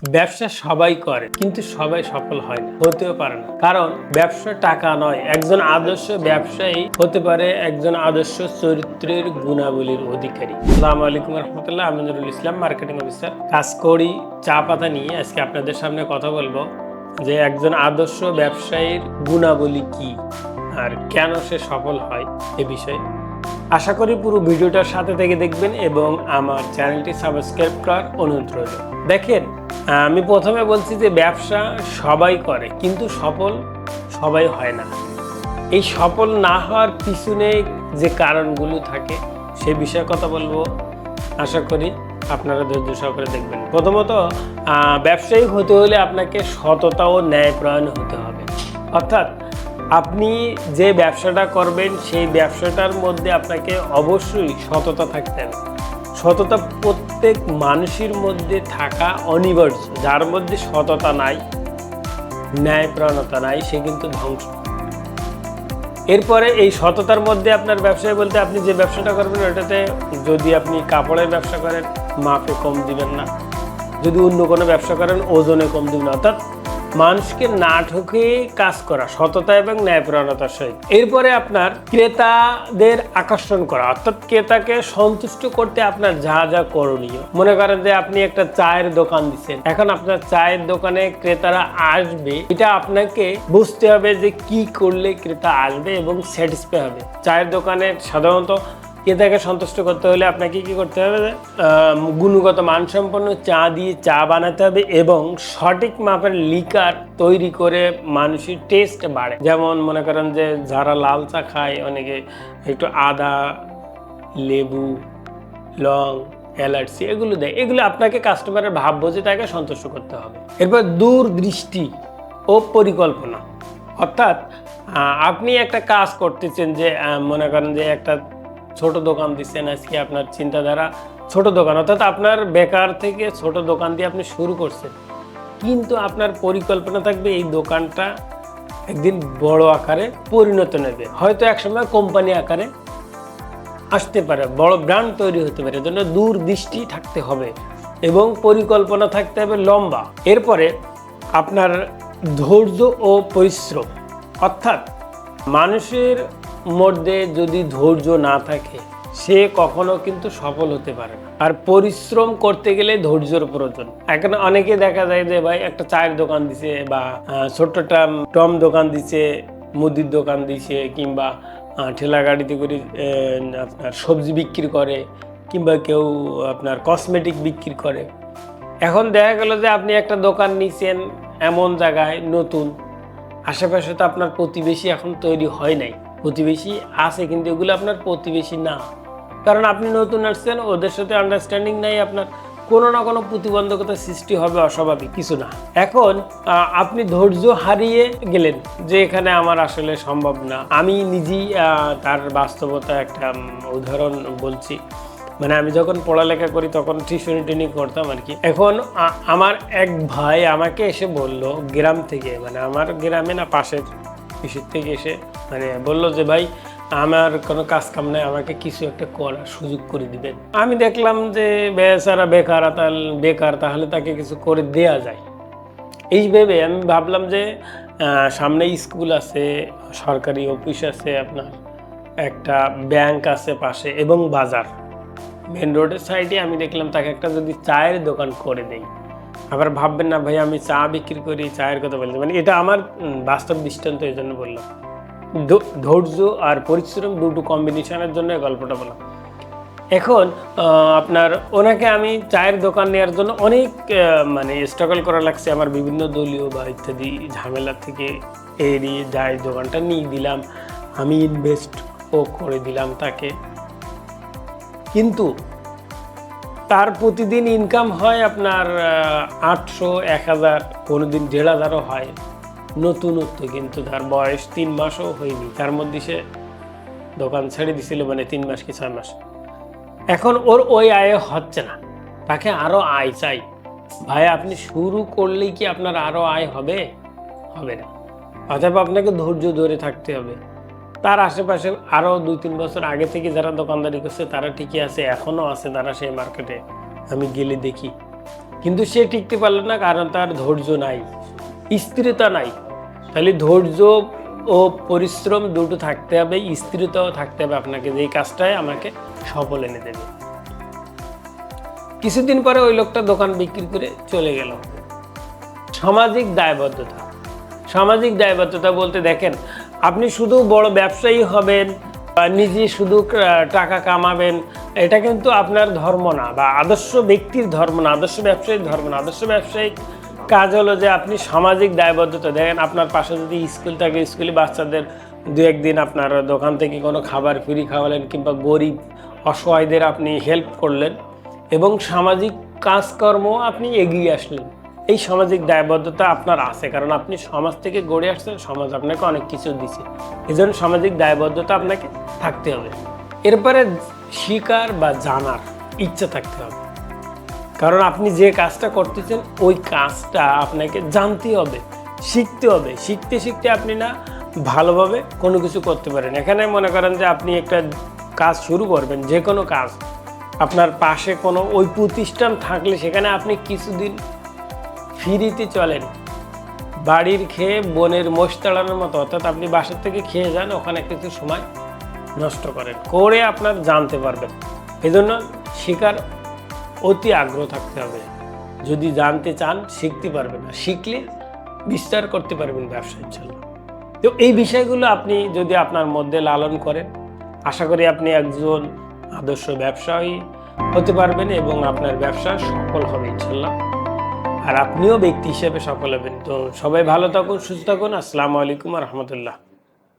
ব্যবসা সবাই করে, কিন্তু সবাই সফল হয় না, হতেও পারে না। কারণ ব্যবসা টাকা নয়, একজন আদর্শ ব্যবসায়ী হতে পারে একজন আদর্শ চরিত্রের গুণাবলীর অধিকারী। আসসালামু আলাইকুম রহমতুল্লাহ আমিনুরুল ইসলাম মার্কেটিং অফিসার কাজ করি চা পাতা নিয়ে, আজকে আপনাদের সামনে কথা বলব যে একজন আদর্শ ব্যবসায়ীর গুণাবলী কি, আর কেন সে সফল হয় এ বিষয়ে। আশা করি পুরো ভিডিওটার সাথে থেকে দেখবেন এবং আমার চ্যানেলটি সাবস্ক্রাইব করার অনুরোধ রইল। দেখেন আমি প্রথমে বলছি যে ব্যবসা সবাই করে কিন্তু সফল সবাই হয় না। এই সফল না হওয়ার পিছনে যে কারণগুলো থাকে সে বিষয়ে কথা বলব। আশা করি আপনারা ধৈর্য সহকারে দেখবেন। প্রথমত আহ, ব্যবসায়িক হতে হলে আপনাকে সততা ও ন্যায়প্রায়ণ হতে হবে। অর্থাৎ আপনি যে ব্যবসাটা করবেন, সেই ব্যবসাটার মধ্যে আপনাকে অবশ্যই সততা থাকতে হবে। সততা প্রত্যেক মানুষের মধ্যে থাকা অনিবার্য। যার মধ্যে সততা নাই, ন্যায়প্রাণতা নাই, সে কিন্তু ধ্বংস। এরপরে এই সততার মধ্যে আপনার ব্যবসায় বলতে আপনি যে ব্যবসাটা করবেন, ওটাতে যদি আপনি কাপড়ের ব্যবসা করেন, মাপে কম দিবেন না। যদি অন্য কোনো ব্যবসা করেন, ওজনে কম দিবেন অর্থাৎ মানুষকে না ঠকে কাজ করা, সততা এবং ন্যায়প্রাণতার সহিত। এরপরে আপনার ক্রেতাদের আকর্ষণ করা, অর্থাৎ ক্রেতাকে সন্তুষ্ট করতে আপনার যা যা করণীয়। মনে করেন যে আপনি একটা চায়ের দোকান দিচ্ছেন, এখন আপনার চায়ের দোকানে ক্রেতারা আসবে, এটা আপনাকে বুঝতে হবে যে কি করলে ক্রেতা আসবে এবং স্যাটিসফাই হবে। চায়ের দোকানে সাধারণত ক্রেতাকে সন্তুষ্ট করতে হলে আপনাকে কি করতে হবে? গুণগত মানসম্পন্ন চা দিয়ে চা বানাতে হবে এবং সঠিক মাপের লিকার তৈরি করে মানুষের টেস্ট বাড়ে। যেমন মনে করেন যে যারা লাল চা খায়, অনেকে একটু আদা, লেবু, লং এলার্জি এগুলো দেয়। এগুলো আপনাকে কাস্টমারের ভাব বুঝে তাকে সন্তুষ্ট করতে হবে। এরপর দূরদৃষ্টি ও পরিকল্পনা। অর্থাৎ আপনি একটা কাজ করতেছেন যে মনে করেন যে একটা ছোট দোকান দিচ্ছেন আজকে আপনার চিন্তাধারা ছোট দোকান, অর্থাৎ আপনার বেকার থেকে ছোট দোকান দিয়ে আপনি শুরু করছেন। কিন্তু আপনার পরিকল্পনা থাকবে এই দোকানটা একদিন বড় আকারে পরিণত নেবে। হয়তো একসময় কোম্পানি আকারে আসতে পারে, বড় ব্র্যান্ড তৈরি হতে পারে, এজন্য দূরদৃষ্টি থাকতে হবে এবং পরিকল্পনা থাকতে হবে লম্বা। এরপরে আপনার ধৈর্য ও পরিশ্রম, অর্থাৎ মানুষের মধ্যে যদি ধৈর্য না থাকে, সে কখনো কিন্তু সফল হতে পারে না। আর পরিশ্রম করতে গেলে ধৈর্যর প্রয়োজন। এখন অনেকে দেখা যায় যে ভাই, একটা চায়ের দোকান দিছে বা ছোট্টটা টম দোকান দিছে, মুদির দোকান দিছে, কিংবা ঠেলা গাড়িতে করে আপনার সবজি বিক্রি করে, কিংবা কেউ আপনার কসমেটিক বিক্রি করে। এখন দেখা গেল যে আপনি একটা দোকান নিছেন এমন জায়গায়, নতুন। আশেপাশে তো আপনার প্রতিবেশী এখন তৈরি হয় নাই। প্রতিবেশী আছে, কিন্তু এগুলো আপনার প্রতিবেশী না। কারণ আপনি নতুন আসছেন, ওদের সাথে আন্ডারস্ট্যান্ডিং নাই, আপনার কোনো না কোনো প্রতিবন্ধকতা সৃষ্টি হবে অস্বাভাবিক, কিছু না। এখন আপনি ধৈর্য হারিয়ে গেলেন যে এখানে আমার আসলে সম্ভব না। আমি নিজেই তার বাস্তবতা একটা উদাহরণ বলছি। মানে আমি যখন পড়ালেখা করি, তখন টিউশনি টিউনি করতাম আর কি। এখন আমার এক ভাই আমাকে এসে বলল, গ্রাম থেকে মানে আমার গ্রামে না, পাশের কৃষির থেকে এসে মানে বলল যে, ভাই, আমার কোনো কাজ কাম নাই, আমাকে কিছু একটা করার সুযোগ করে দিবেন। আমি দেখলাম যে, বেচারা বেকার বেকার, তাহলে তাকে কিছু করে দেয়া যায়। এই ভেবে আমি ভাবলাম যে সামনে স্কুল আছে, সরকারি অফিস আছে আপনার, একটা ব্যাংক আছে পাশে এবং বাজার। মেন রোডের সাইডে আমি দেখলাম তাকে একটা যদি চায়ের দোকান করে দেই। আবার ভাববেন না, ভাই, আমি চা বিক্রি করি, চায়ের কথা বলছি। মানে এটা আমার বাস্তব দৃষ্টান্ত এই জন্য বললাম। ধৈর্য আর পরিশ্রম দুটো কম্বিনেশনের জন্য গল্পটা বললাম এখন আপনার ওনাকে আমি চায়ের দোকান নেওয়ার জন্য অনেক মানে স্ট্রাগল করা লাগছে। আমার বিভিন্ন দলীয় বা ইত্যাদি ঝামেলা থেকে এড়িয়ে যাই দোকানটা নিয়ে দিলাম। আমি ইনভেস্টও করে দিলাম তাকে। কিন্তু তার প্রতিদিন ইনকাম হয় আপনার আটশো, এক হাজার কোনো দিন দেড় হাজারও হয়। নতুনত্ব কিন্তু তার বয়স তিন মাসও হয়নি। তার মধ্যে সে দোকান ছেড়ে দিছিল মানে তিন মাস কি ছয় মাস। এখন ওর ওই আয় হচ্ছে না। তাকে আরও আয় চাই। ভাই, আপনি শুরু করলেই কি আপনার আরও আয় হবে? হবে না। অথবা আপনাকে ধৈর্য ধরে থাকতে হবে। তার আশেপাশে আরও দুই, তিন বছর আগে থেকে যারা দোকানদারি করছে, তারা ঠিকই আছে এখনও আছে তারা সেই মার্কেটে আমি গেলে দেখি। কিন্তু সে টিকতে পারল না, কারণ তার ধৈর্য নাই। স্থিরতা নাই। তাহলে ধৈর্য ও পরিশ্রম দুটো থাকতে হবে, স্থিরতাও থাকতে হবে আপনাকে। যে এই কাজটাই আমাকে সফল এনে দেবে। কিছুদিন পরে ওই লোকটা দোকান বিক্রি করে চলে গেল। সামাজিক দায়বদ্ধতা। সামাজিক দায়বদ্ধতা বলতে দেখেন, আপনি শুধু বড় ব্যবসায়ী হবেন বা নিজে শুধু টাকা কামাবেন, এটা কিন্তু আপনার ধর্ম না বা আদর্শ ব্যক্তির ধর্ম না, আদর্শ ব্যবসায়ীর ধর্ম না। আদর্শ ব্যবসায়িক কাজ হলো যে আপনি সামাজিক দায়বদ্ধতা। দেখেন আপনার পাশে যদি স্কুল থাকে, স্কুলে বাচ্চাদের দু একদিন আপনার দোকান থেকে কোনো খাবার ফ্রি খাওয়ালেন কিংবা গরিব, অসহায়দের আপনি হেল্প করলেন এবং সামাজিক কাজকর্ম আপনি এগিয়ে আসলেন। এই সামাজিক দায়বদ্ধতা আপনার আছে, কারণ আপনি সমাজ থেকে গড়ে আসছেন, সমাজ আপনাকে অনেক কিছু দিছে। এই জন্য সামাজিক দায়বদ্ধতা আপনাকে থাকতে হবে। এরপরে শিকার বা জানার ইচ্ছা থাকতে হবে। কারণ আপনি যে কাজটা করতেছেন, ওই কাজটা আপনাকে জানতে হবে, শিখতে হবে। শিখতে শিখতে আপনি না ভালোভাবে কোনো কিছু করতে পারেন। এখানে মনে করেন যে আপনি একটা কাজ শুরু করবেন, যে কোনো কাজ। আপনার পাশে কোনো ওই প্রতিষ্ঠান থাকলে সেখানে আপনি কিছুদিন ফ্রিতে চলেন। বাড়ির খেয়ে বনের মোষ তাড়ানোর মতো, অর্থাৎ আপনি বাসার থেকে খেয়ে যান, ওখানে কিছু সময় নষ্ট করেন। করে আপনার জানতে পারবেন। এই জন্য শেখার অতি আগ্রহ থাকতে হবে। যদি জানতে চান, শিখতে পারবেন না। শিখলে বিস্তার করতে পারবেন ব্যবসার জন্য তো এই বিষয়গুলো আপনি যদি আপনার মধ্যে লালন করেন, আশা করি আপনি একজন আদর্শ ব্যবসায়ী হতে পারবেন এবং আপনার ব্যবসা সফল হবে, ইনশাল্লাহ। আর আপনিও ব্যক্তি হিসেবে সফল হবেন। তো সবাই ভালো থাকুন, সুস্থ থাকুন। আসসালামু আলাইকুম রহমতুল্লাহ।